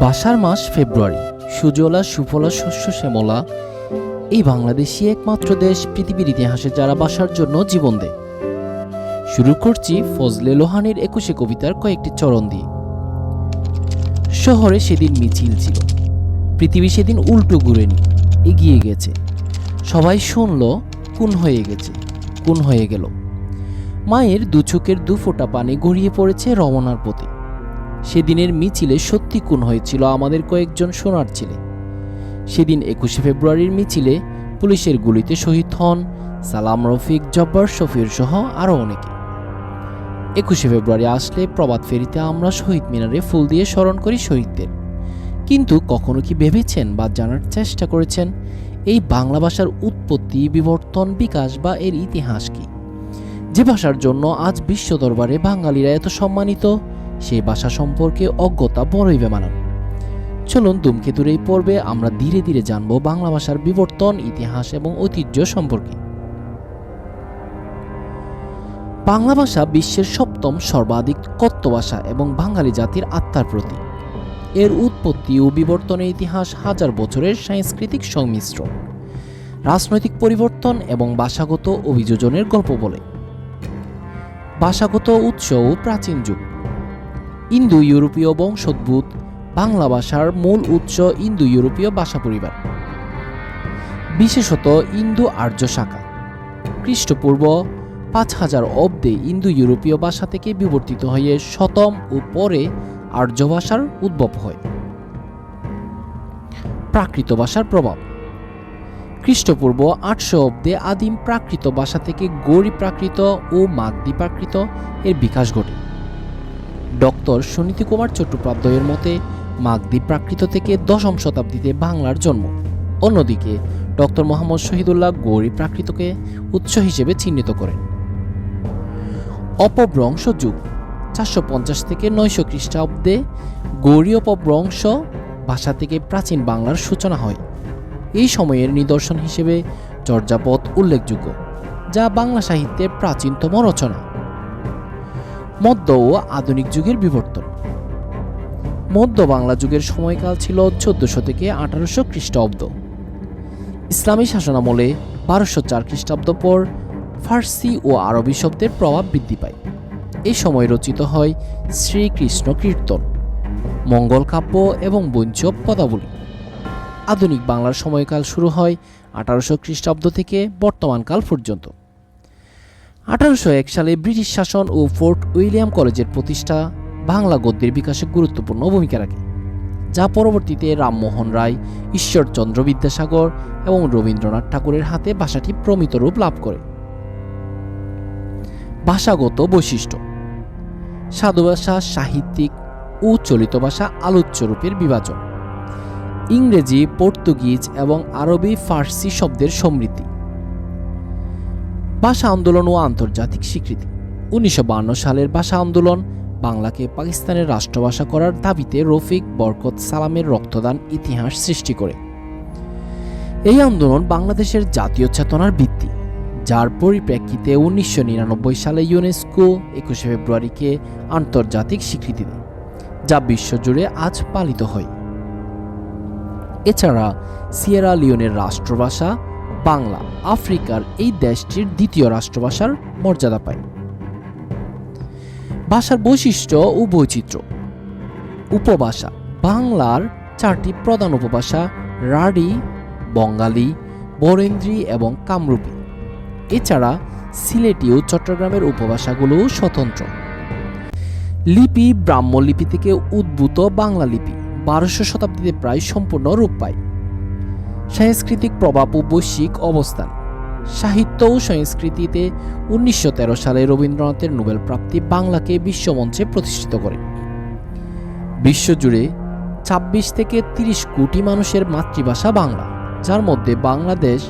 বাসার মাস ফেব্রুয়ারি। সুজলা, সুফলা, শস্য, শ্যামলা, এই বাংলাদেশই একমাত্র দেশ পৃথিবীর ইতিহাসে যারা বাসার জন্য জীবন দেয়। শুরু করছি ফজলে লোহানের একুশে কবিতার কয়েকটি চরণ দিয়ে। শহরে সেদিন মিছিল ছিল। পৃথিবী সেদিন উল্টো ঘুরেনি এগিয়ে গেছে। সবাই শুনল কোন হয়ে গেছে কোন হয়ে গেল। মায়ের দু চোখের দু ফোঁটা পানি গড়িয়ে পড়েছে রমনার প্রতি। সেদিনের মিছিলে সত্যি খুন হয়েছিল আমাদের কয়েকজন সোনার ছেলে। সেদিন একুশে ফেব্রুয়ারির মিছিলে পুলিশের গুলিতে শহীদ হন সালাম রফিক, জব্বার শফির সহ আরও অনেকে। একুশে ফেব্রুয়ারি আসলে প্রবাদ ফেরিতে আমরা শহীদ মিনারে ফুল দিয়ে স্মরণ করি শহীদদের। কিন্তু কখনো কি ভেবেছেন বা জানার চেষ্টা করেছেন এই বাংলা ভাষার উৎপত্তি, বিবর্তন, বিকাশ বা এর ইতিহাস কি? যে ভাষার জন্য আজ বিশ্ব দরবারে বাঙালিরা এত সম্মানিত সেই ভাষা সম্পর্কে অজ্ঞতা বড়ই বেমানান। চলুন ধূমকেতুর এই পর্বে আমরা ধীরে ধীরে জানব বাংলা ভাষার বিবর্তন, ইতিহাস এবং ঐতিহ্য সম্পর্কে। বাংলা ভাষা বিশ্বের সপ্তম সর্বাধিক কথ্য ভাষা এবং বাঙালি জাতির আত্মার প্রতীক। এর উৎপত্তি ও বিবর্তনের ইতিহাস হাজার বছরের সাংস্কৃতিক সংমিশ্রণ। রাজনৈতিক পরিবর্তন এবং ভাষাগত অভিযোজনের গল্প বলে। ভাষাগত উৎস ও প্রাচীন যুগ। ইন্দো ইউরোপীয় বংশোদ্ভূত। বাংলা ভাষার মূল উৎস ইন্দো ইউরোপীয় ভাষা পরিবার। বিশেষত ইন্দো আর্য শাখা। খ্রিস্টপূর্ব পাঁচ হাজার অব্দে ইন্দো ইউরোপীয় ভাষা থেকে বিবর্তিত হয়ে শতম ও পরে আর্য ভাষার উদ্ভব হয়। প্রাকৃত ভাষার প্রভাব। খ্রিস্টপূর্ব আটশো অব্দে আদিম প্রাকৃত ভাষা থেকে গৌরী প্রাকৃত ও মাগধী প্রাকৃত এর বিকাশ ঘটে। ডক্টর সুনীতি কুমার চট্টোপাধ্যায়ের মতে মাগধী প্রাকৃত থেকে দশম শতাব্দীতে বাংলার জন্ম। অন্যদিকে, ডক্টর মোহাম্মদ শহীদুল্লাহ গৌরী প্রাকৃতকে উৎস হিসেবে চিহ্নিত করেন। অপভ্রংশ যুগ। চারশো পঞ্চাশ থেকে নয়শো খ্রিস্টাব্দে গৌরী অপভ্রংশ ভাষা থেকে প্রাচীন বাংলার সূচনা হয়। এই সময়ের নিদর্শন হিসেবে চর্যাপদ উল্লেখযোগ্য, যা বাংলা সাহিত্যের প্রাচীনতম রচনা। মধ্য ও আধুনিক যুগের বিবর্তন। মধ্য বাংলা যুগের সময়কাল ছিল চোদ্দশো থেকে আঠারোশো খ্রিস্টাব্দ। ইসলামী শাসনামলে বারোশো চার খ্রিস্টাব্দ পর ফার্সি ও আরবি শব্দের প্রভাব বৃদ্ধি পায়। এই সময় রচিত হয় শ্রীকৃষ্ণ কীর্তন, মঙ্গল কাব্য এবং বঞ্চ পদাবলী। আধুনিক বাংলার সময়কাল শুরু হয় আঠারোশো খ্রিস্টাব্দ থেকে বর্তমানকাল পর্যন্ত। আঠারোশো এক সালে ব্রিটিশ শাসন ও ফোর্ট উইলিয়াম কলেজের প্রতিষ্ঠা বাংলা গদ্যের বিকাশে গুরুত্বপূর্ণ ভূমিকা রাখে, যা পরবর্তীতে রামমোহন রায়, ঈশ্বরচন্দ্র বিদ্যাসাগর এবং রবীন্দ্রনাথ ঠাকুরের হাতে ভাষাটি প্রমিত রূপ লাভ করে। ভাষাগত বৈশিষ্ট্য, সাধু ভাষা, সাহিত্যিক ও চলিত ভাষা আলোচ্য রূপের বিভাজন, ইংরেজি, পর্তুগিজ এবং আরবি, ফার্সি শব্দের সমৃদ্ধি। ভাষা আন্দোলন ও আন্তর্জাতিক স্বীকৃতি। উনিশশো সালের ভাষা আন্দোলন বাংলাকে পাকিস্তানের রাষ্ট্রভাষা করার দাবিতে রফিক বরকত সালামের রক্তদান ইতিহাস সৃষ্টি করে। এই আন্দোলন বাংলাদেশের জাতীয় চেতনার ভিত্তি, যার পরিপ্রেক্ষিতে উনিশশো নিরানব্বই সালে ইউনেস্কো একুশে ফেব্রুয়ারিকে আন্তর্জাতিক স্বীকৃতি দেয়, যা বিশ্বজুড়ে আজ পালিত হয়। এছাড়া সিয়েরা লিওনের রাষ্ট্রভাষা বাংলা, আফ্রিকার এই দেশটির দ্বিতীয় রাষ্ট্রভাষার মর্যাদা পায়। ভাষার বৈশিষ্ট্য ও বৈচিত্র্য। উপভাষা, বাংলার চারটি প্রধান উপভাষা রাঢ়ী, বঙ্গালী, বরেন্দ্রী এবং কামরূপী। এছাড়া সিলেটি ও চট্টগ্রামের উপভাষাগুলোও স্বতন্ত্র। লিপি ব্রাহ্মলিপি থেকে উদ্ভূত বাংলা লিপি বারোশো শতাব্দীতে প্রায় সম্পূর্ণ রূপ পায়। সাংস্কৃতিক প্রভাব ও বৈশ্বিক অবস্থান। সাহিত্য ও সংস্কৃতিতে উনিশশো তেরো সালে রবীন্দ্রনাথের নোবেল প্রাপ্তি বাংলাকে বিশ্বমঞ্চে প্রতিষ্ঠিত করে। বিশ্বজুড়ে ২৬ থেকে ৩০ কোটি মানুষের মাতৃভাষা বাংলা, যার মধ্যে বাংলাদেশ,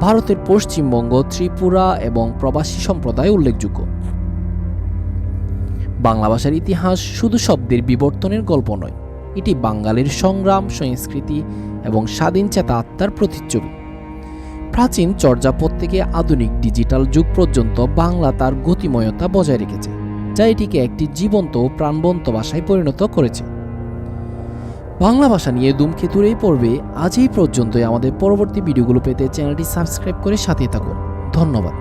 ভারতের পশ্চিমবঙ্গ, ত্রিপুরা এবং প্রবাসী সম্প্রদায় উল্লেখযোগ্য। বাংলা ভাষার ইতিহাস শুধু শব্দের বিবর্তনের গল্প নয় এটি বাঙালির সংগ্রাম, সংস্কৃতি এবং স্বাধীন চেতা আত্মার প্রতিচ্ছবি। প্রাচীন চর্যাপদ থেকে আধুনিক ডিজিটাল যুগ পর্যন্ত বাংলা তার গতিময়তা বজায় রেখেছে, যা এটিকে একটি জীবন্ত ও প্রাণবন্ত ভাষায় পরিণত করেছে। বাংলা ভাষা নিয়ে ধূমকেতুর এই পর্বে আজ এই পর্যন্তই। আমাদের পরবর্তী ভিডিওগুলো পেতে চ্যানেলটি সাবস্ক্রাইব করে সাথে থাকুন। ধন্যবাদ।